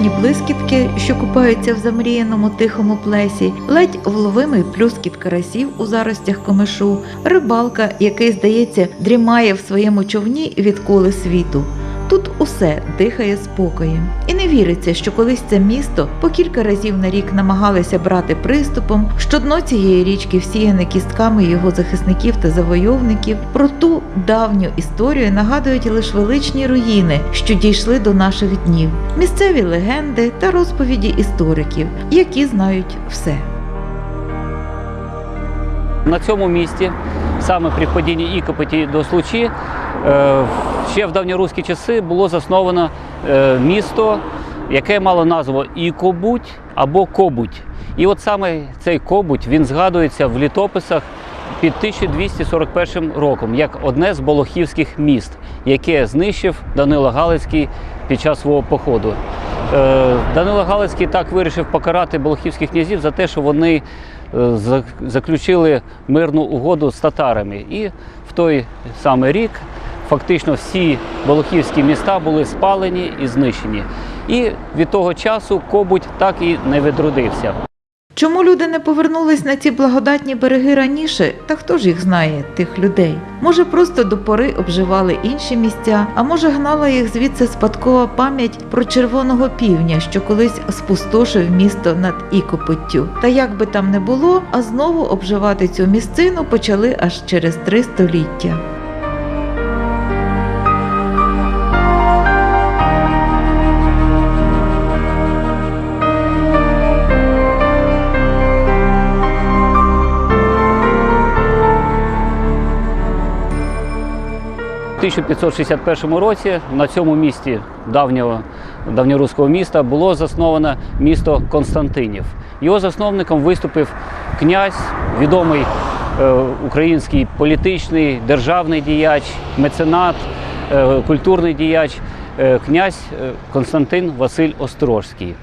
сонячні блискітки, що купаються в замріяному тихому плесі, ледь вловимий плюскіт карасів у заростях комишу, рибалка, який, здається, дрімає в своєму човні від коли світу. Тут усе дихає спокоєм, і не віриться, що колись це місто по кілька разів на рік намагалися брати приступом, що дно цієї річки всіяне кістками його захисників та завойовників. Про ту давню історію нагадують лише величні руїни, що дійшли до наших днів, місцеві легенди та розповіді істориків, які знають все. На цьому місці, саме при впадінні Ікопоті до Случі, е, ще в давньоруські часи було засновано е, місто, яке мало назву Ікобуть або Кобуть. І от саме цей Кобуть він згадується в літописах під 1241 роком як одне з болохівських міст, яке знищив Данило Галицький під час свого походу. Е, Данило Галицький так вирішив покарати болохівських князів за те, що вони заключили мирну угоду з татарами. І в той самий рік фактично всі болохівські міста були спалені і знищені. І від того часу Кобуть так і не відродився. Чому люди не повернулись на ці благодатні береги раніше? Та хто ж їх знає, тих людей? Може, просто до пори обживали інші місця, а може гнала їх звідси спадкова пам'ять про червоного півня, що колись спустошив місто над Ікопоттю. Та як би там не було, а знову обживати цю місцину почали аж через три століття. 1561 році на цьому місці давнього давньоруського міста було засновано місто Константинів. Його засновником виступив князь, відомий е, український політичний державний діяч, меценат, е, культурний діяч, е, князь Константин Василь Острожський.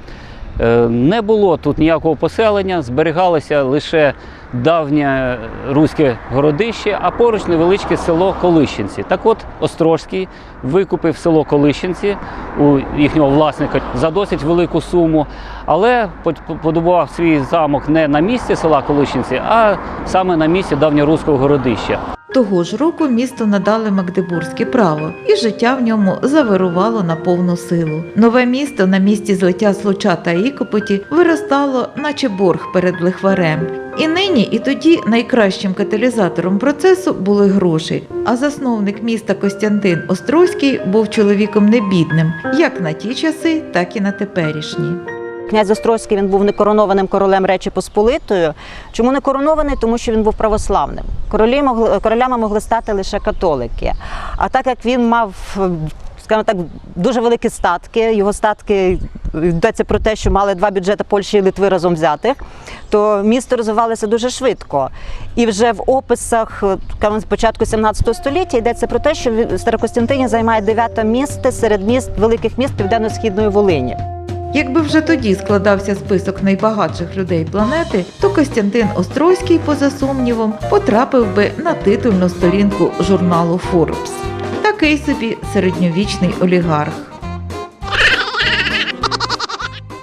Е, Не було тут ніякого поселення, зберігалося лише давнє руське городище, а поруч невеличке село Колищенці. Так от Острожський викупив село Колищенці у їхнього власника за досить велику суму, але под- побудував свій замок не на місці села Колищенці, а саме на місці давньоруського городища. Того ж року місто надали Магдебурзьке право, і життя в ньому завирувало на повну силу. Нове місто на місці злиття Случа та Ікопоті виростало, наче борг перед лихварем. І нині, і тоді найкращим каталізатором процесу були гроші. А засновник міста Костянтин Острозький був чоловіком небідним, як на ті часи, так і на теперішні. Князь Острозький він був некоронованим королем Речі Посполитою. Чому не коронований? Тому що він був православним. Королі могли, королями могли стати лише католики. А так як він мав, скажімо так, дуже великі статки, його статки йдеться про те, що мали два бюджети Польщі і Литви разом взятих, то місто розвивалося дуже швидко. І вже в описах з початку 17 століття йдеться про те, що Старокостянтині займає дев'яте місце серед міст великих міст південно-східної Волині. Якби вже тоді складався список найбагатших людей планети, то Костянтин Острозький, поза сумнівом, потрапив би на титульну сторінку журналу Forbes. Такий собі середньовічний олігарх.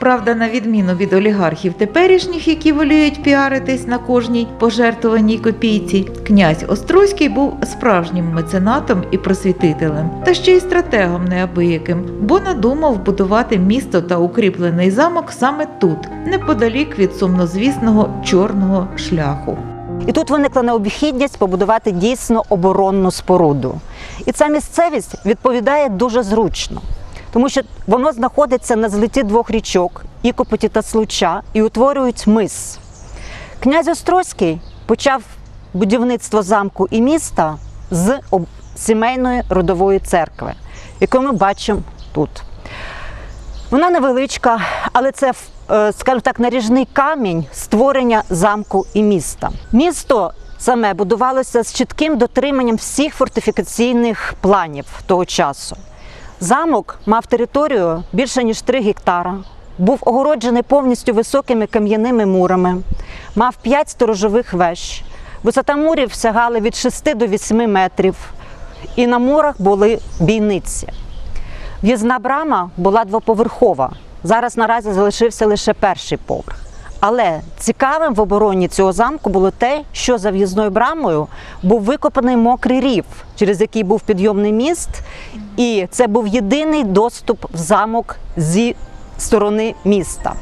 Правда, на відміну від олігархів теперішніх, які воліють піаритись на кожній пожертвованій копійці, князь Острозький був справжнім меценатом і просвітителем, та ще й стратегом неабияким, бо надумав будувати місто та укріплений замок саме тут, неподалік від сумнозвісного чорного шляху. І тут виникла необхідність побудувати дійсно оборонну споруду. І ця місцевість відповідає дуже зручно, тому що воно знаходиться на злиті двох річок Ікопоті та Случа і утворюють мис. Князь Острозький почав будівництво замку і міста з сімейної родової церкви, яку ми бачимо тут. Вона невеличка, але це, е, скажімо так, наріжний камінь створення замку і міста. Місто саме будувалося з чітким дотриманням всіх фортифікаційних планів того часу. Замок мав територію більше ніж 3 гектара, був огороджений повністю високими кам'яними мурами, мав 5 сторожових веж. Висота мурів сягала від 6 до 8 метрів, і на мурах були бійниці. В'їзна брама була двоповерхова Зараз наразі залишився лише перший поверх. Але цікавим в обороні цього замку було те, що за в'їзною брамою був викопаний мокрий рів, через який був підйомний міст, і це був єдиний доступ в замок зі сторони міста.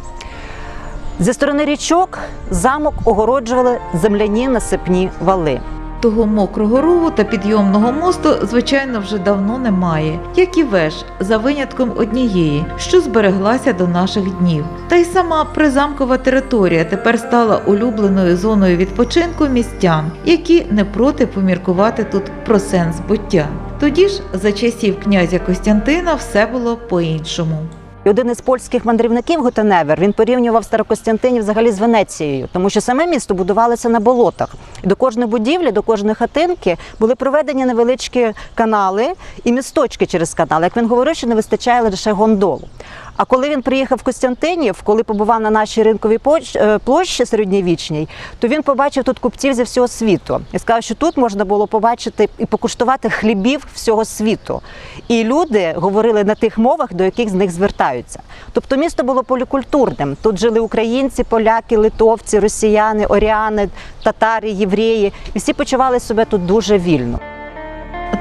Зі сторони річок замок огороджували земляні насипні вали. Того мокрого рову та підйомного мосту, звичайно, вже давно немає, як і веж, за винятком однієї, що збереглася до наших днів. Та й сама призамкова територія тепер стала улюбленою зоною відпочинку містян, які не проти поміркувати тут про сенс буття. Тоді ж, за часів князя Костянтина, все було по-іншому. І один із польських мандрівників Гутеневер він порівнював Старокостянтинів взагалі з Венецією, тому що саме місто будувалося на болотах. І до кожної будівлі, до кожної хатинки були проведені невеличкі канали і місточки через канали. Як він говорив, що не вистачає лише гондолу. А коли він приїхав в Костянтинів, коли побував на нашій ринковій е, площі середньовічній, то він побачив тут купців зі всього світу і сказав, що тут можна було побачити і покуштувати хлібів всього світу. І люди говорили на тих мовах, до яких з них звертаються. Тобто місто було полікультурним. Тут жили українці, поляки, литовці, росіяни, оріани, татари, євреї, і всі почували себе тут дуже вільно.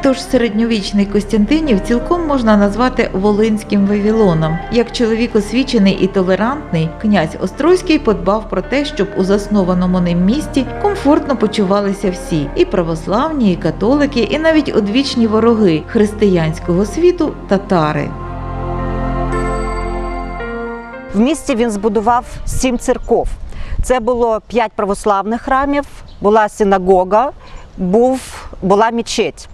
Тож середньовічний Костянтинів цілком можна назвати Волинським Вавилоном. Як чоловік освічений і толерантний, князь Острозький подбав про те, щоб у заснованому ним місті комфортно почувалися всі і православні, і католики, і навіть одвічні вороги християнського світу татари. В місті він збудував сім церков. Це було п'ять православних храмів, була синагога, був, була мечеть.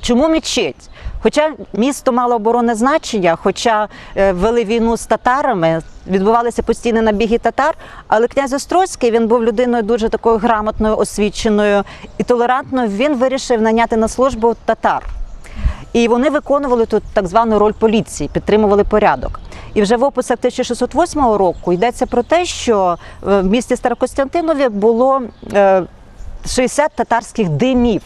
Чому мечеть? Хоча місто мало оборонне значення, хоча е, вели війну з татарами, відбувалися постійні набіги татар, але князь Острозький він був людиною дуже такою грамотною, освіченою і толерантною. Він вирішив наняти на службу татар. І вони виконували тут так звану роль поліції, підтримували порядок. І вже в описах 1608 року йдеться про те, що е, в місті Старокостянтинові було е, 60 татарських димів.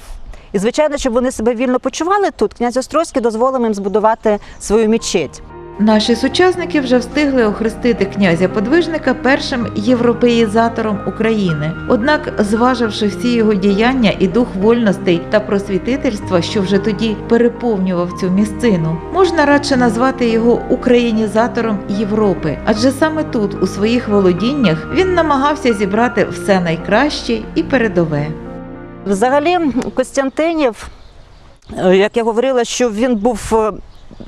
І звичайно, щоб вони себе вільно почували тут, князь Острозький дозволив їм збудувати свою мечеть. Наші сучасники вже встигли охрестити князя подвижника першим європеїзатором України. Однак, зваживши всі його діяння і дух вольностей та просвітительства, що вже тоді переповнював цю місцину, можна радше назвати його українізатором Європи, адже саме тут, у своїх володіннях, він намагався зібрати все найкраще і передове. Взагалі, Костянтинів, е, як я говорила, що він був е,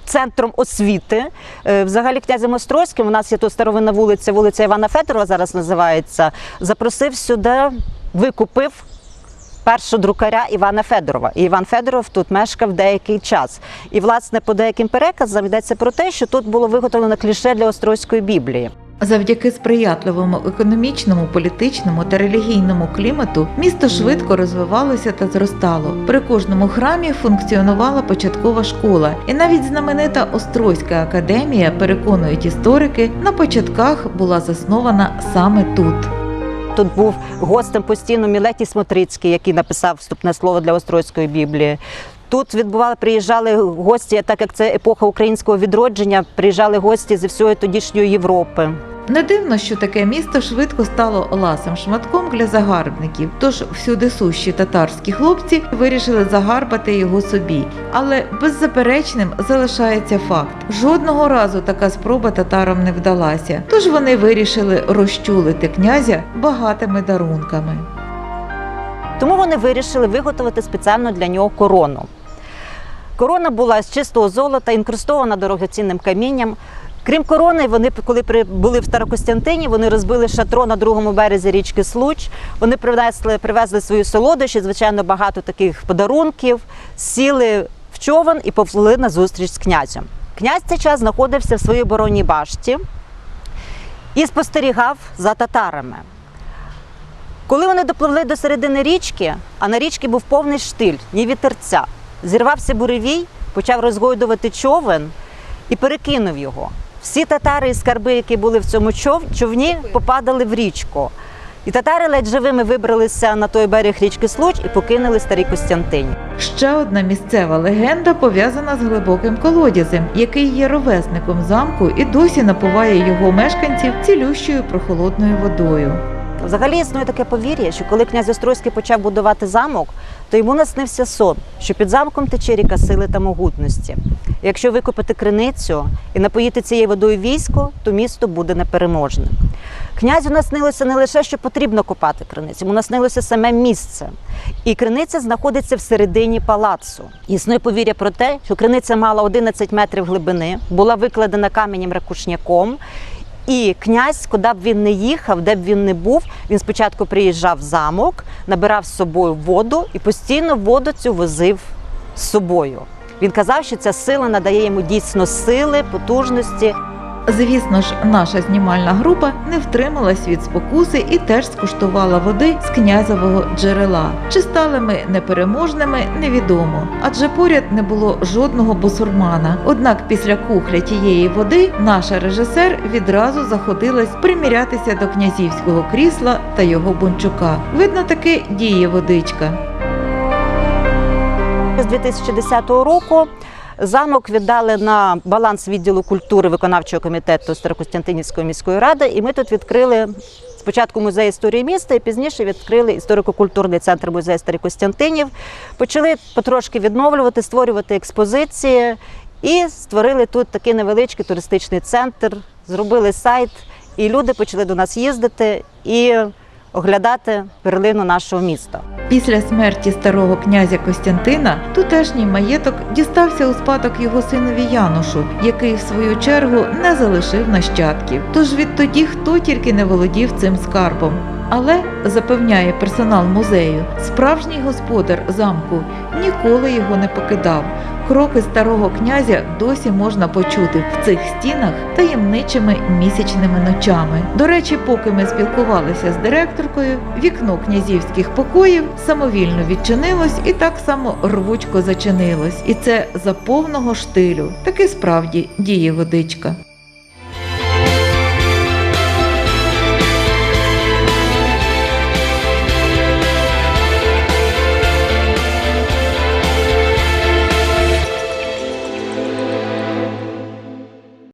центром освіти. Е, Взагалі, князем Острозьким, у нас є тут старовинна вулиця, вулиця Івана Федорова зараз називається, запросив сюди, викупив. Першого друкаря Івана Федорова. І Іван Федоров тут мешкав деякий час. І, власне, по деяким переказам йдеться про те, що тут було виготовлено кліше для Острозької Біблії. Завдяки сприятливому економічному, політичному та релігійному клімату місто швидко розвивалося та зростало. При кожному храмі функціонувала початкова школа, і навіть знаменита Острозька академія, переконують історики, на початках була заснована саме тут. Тут був гостем постійно Мілетій Смотрицький, який написав вступне слово для Острозької Біблії. Тут відбували, приїжджали гості, так як це епоха українського відродження, приїжджали гості зі всієї тодішньої Європи. Не дивно, що таке місто швидко стало ласим шматком для загарбників. Тож всюди сущі татарські хлопці вирішили загарбати його собі. Але беззаперечним залишається факт: жодного разу така спроба татарам не вдалася. Тож вони вирішили розчулити князя багатими дарунками. Тому вони вирішили виготовити спеціально для нього корону. Корона була з чистого золота, інкрустована дорогоцінним камінням. Крім корони, вони коли були в Старокостянтині, вони розбили шатро на другому березі річки Случ. Вони привезли, привезли свої солодощі, звичайно, багато таких подарунків, сіли в човен і повзли на зустріч з князем. Князь цей час знаходився в своїй оборонній башті і спостерігав за татарами. Коли вони допливли до середини річки, а на річці був повний штиль, ні вітерця, зірвався буревій, почав розгойдувати човен і перекинув його. Всі татари і скарби, які були в цьому човні, попадали в річку. І татари ледь живими вибралися на той берег річки Случ і покинули старий Костянтинів. Ще одна місцева легенда пов'язана з глибоким колодязем, який є ровесником замку і досі напуває його мешканців цілющою прохолодною водою. Взагалі існує таке повір'я, що коли князь Острозький почав будувати замок, то йому наснився сон, що під замком тече ріка сили та могутності. Якщо викопати криницю і напоїти цією водою військо, то місто буде непереможне. Князю наснилося не лише, що потрібно копати криницю, йому наснилося саме місце. І криниця знаходиться всередині палацу. Існує повір'я про те, що криниця мала 11 метрів глибини, була викладена каменем ракушняком. І князь, куди б він не їхав, де б він не був, він спочатку приїжджав в замок, набирав з собою воду і постійно воду цю возив з собою. Він казав, що ця сила надає йому дійсно сили, потужності. Звісно ж, наша знімальна група не втрималась від спокуси і теж скуштувала води з князевого джерела. Чи стали ми непереможними, невідомо, адже поряд не було жодного бусурмана. Однак після кухля тієї води наша режисер відразу заходилась примірятися до князівського крісла та його бунчука. Видно, таки діє водичка. З 2010 року замок віддали на баланс відділу культури виконавчого комітету Старокостянтинівської міської ради, і ми тут відкрили. Спочатку музей історії міста, і пізніше відкрили історико-культурний центр музею Старий Костянтинів. Почали потрошки відновлювати, створювати експозиції і створили тут такий невеличкий туристичний центр, зробили сайт, і люди почали до нас їздити і оглядати перлину нашого міста. Після смерті старого князя Костянтина тутешній маєток дістався у спадок його синові Янушу, який в свою чергу не залишив нащадків. Тож відтоді хто тільки не володів цим скарбом. Але запевняє персонал музею, справжній господар замку ніколи його не покидав. Кроки старого князя досі можна почути в цих стінах таємничими місячними ночами. До речі, поки ми спілкувалися з директоркою, вікно князівських покоїв самовільно відчинилось і так само рвучко зачинилось. І це за повного штилю. Таки справді діє водичка.